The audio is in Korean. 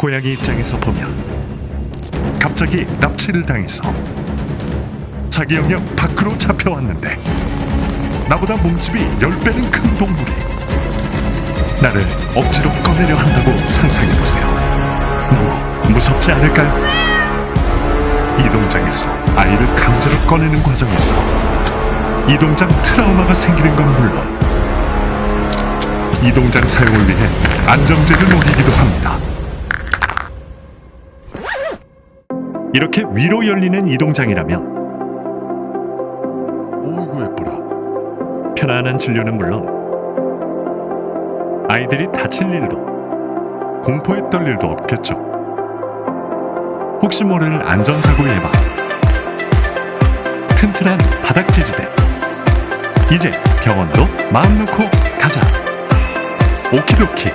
고양이 입장에서 보면 갑자기 납치를 당해서 자기 영역 밖으로 잡혀왔는데 나보다 몸집이 10배는 큰 동물이 나를 억지로 꺼내려 한다고 상상해보세요 너무 무섭지 않을까요? 이동장에서 아이를 강제로 꺼내는 과정에서 이동장 트라우마가 생기는 건 물론 이동장 사용을 위해 안정제를 녹이기도 합니다. 이렇게 위로 열리는 이동장이라면 오이구 예뻐라 편안한 진료는 물론 아이들이 다칠 일도 공포에 떨 일도 없겠죠. 혹시 모를 안전사고 예방. 튼튼한 바닥 지지대. 이제 병원도 마음 놓고 가자. 오키도키